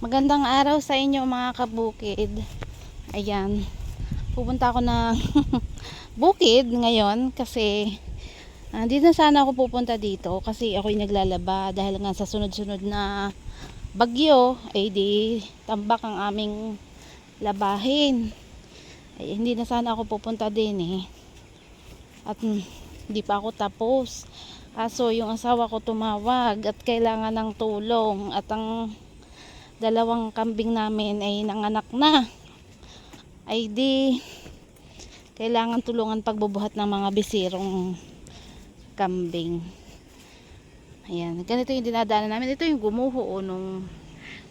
Magandang araw sa inyo mga kabukid. Ayan. Pupunta ako ng bukid ngayon kasi hindi na sana ako pupunta dito kasi ako'y naglalaba dahil nga sa sunod-sunod na bagyo ay di tambak ang aming labahin. Ay, hindi na sana ako pupunta din eh. At mm, hindi pa ako tapos. Kaso yung asawa ko tumawag at kailangan ng tulong at ang dalawang kambing namin ay nanganak na. Ay di kailangan tulungan pagbubuhat ng mga bisirong kambing. Ayan, ganito yung dinadaanan namin. Ito yung gumuho o nung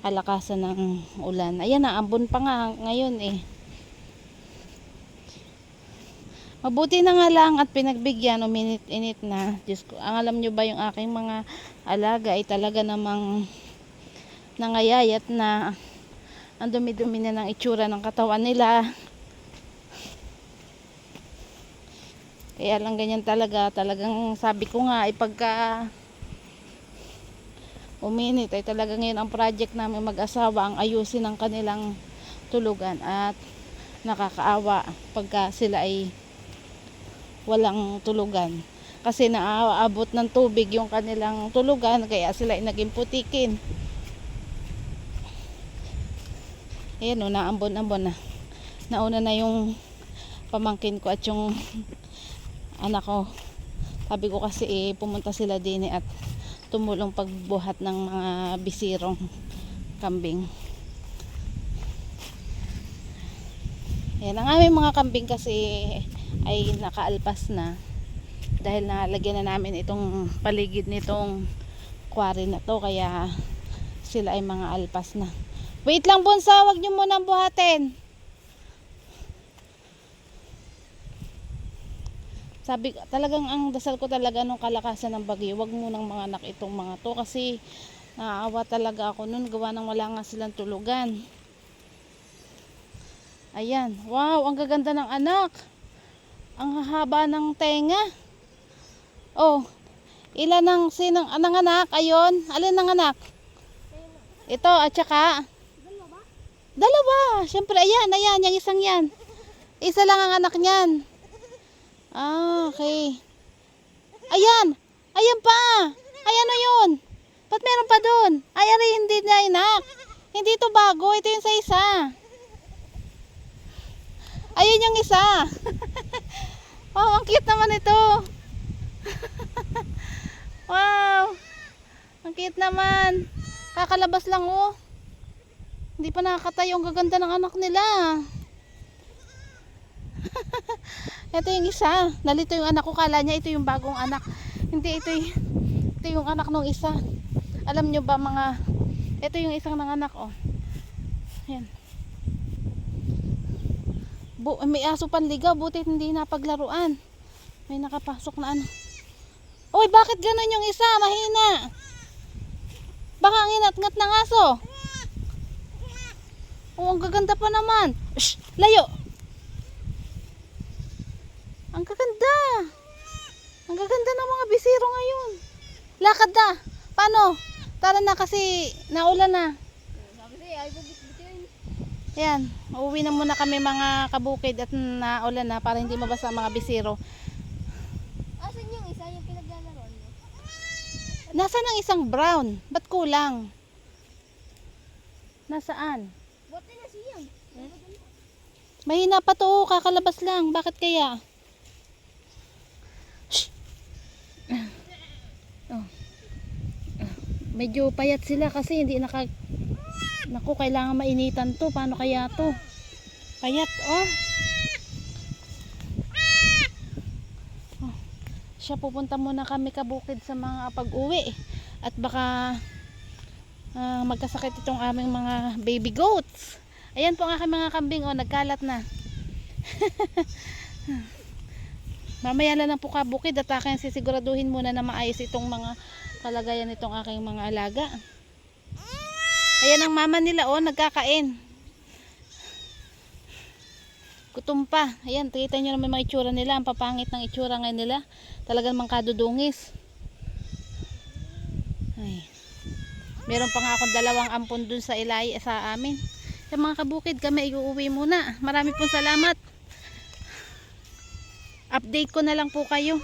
kalakasan ng ulan. Ayan na, ambon pa nga ngayon eh. Mabuti na nga lang at pinagbigyan, uminit-init na. Diyos ko, ang alam nyo ba yung aking mga alaga ay talaga namang nangayayat na ang dumi-dumi na ng itsura ng katawan nila. Kaya lang ganyan talaga, talagang sabi ko nga ay pagka uminit ay talaga ngayon ang project namin mag-asawa ang ayusin ang kanilang tulugan at nakakaawa pagka sila ay walang tulugan kasi naaabot ng tubig yung kanilang tulugan kaya sila ay naging putikin ayan o naambon-ambon na. Nauna na yung pamangkin ko at yung anak ko. Sabi ko kasi eh, pumunta sila din eh, at tumulong pagbuhat ng mga bisirong kambing. Yan ang aming mga kambing kasi ay nakaalpas na. Dahil nalagyan na namin itong paligid nitong quarry na to kaya sila ay mga alpas na wait lang bunso wag nyo munang buhatin sabi talagang ang dasal ko talaga nung kalakasan ng bagyo wag munang mga anak itong mga to kasi naaawa talaga ako nun gawa nang wala nga silang tulugan ayan wow ang gaganda ng anak ang hahaba ng tenga. Oh, ilan ang sinang anang anak? Ayon, alin ang anak? Ito at saka Dalawa. Siyempre, ayan, ayan, yung isang yan. Isa lang ang anak niyan. Ah, okay. Ayan, ayan pa. Ayan o yun. Ba't meron pa doon? Ay, ari, hindi na anak. Hindi ito bago. Ito yung sa isa. Ayun yung isa. wow, ang cute naman ito. wow. Ang cute naman. Kakalabas lang oh. Hindi pa nakakatayo. Ang gaganda ng anak nila. ito yung isa. Nalito yung anak ko. Kala niya ito yung bagong anak. Hindi, ito yung, ito yung anak nung isa. Alam nyo ba mga... Ito yung isang nanganak oh. Yan. Bu may aso panligaw, buti hindi napaglaruan. May nakapasok na ano. Uy, bakit ganun yung isa? Mahina. Baka ang inat-ngat ng aso. Oh, ang gaganda pa naman. Shh, layo. Ang gaganda. Ang gaganda ng mga bisiro ngayon. Lakad na. Paano? Tara na kasi naulan na. Yan, uuwi na muna kami mga kabukid at naulan na para hindi mabasa ang mga bisiro. Asan yung isa yung pinaglalaroan mo? Nasaan ang isang brown? Ba't kulang? Nasaan? Mahina pa to, kakalabas lang. Bakit kaya? Shh! Oh. Ah, Medyo payat sila kasi hindi naka... Naku, kailangan mainitan to. Paano kaya to? Payat, oh. oh. Siya pupunta muna kami kabukid sa mga pag-uwi. At baka ah, magkasakit itong aming mga baby goats. Ayan po ang aking mga kambing, oh, nagkalat na. Mamaya na lang po kabukid at akin sisiguraduhin muna na maayos itong mga kalagayan nitong aking mga alaga. Ayan ang mama nila, oh, nagkakain. Gutom pa. Ayan, kita nyo naman mga itsura nila. Ang papangit ng itsura ngayon nila. Talagang mga kadudungis. Ay. Meron pa nga akong dalawang ampon dun sa ilay sa amin. Sa mga kabukid, kami iuuwi muna. Marami pong salamat. Update ko na lang po kayo.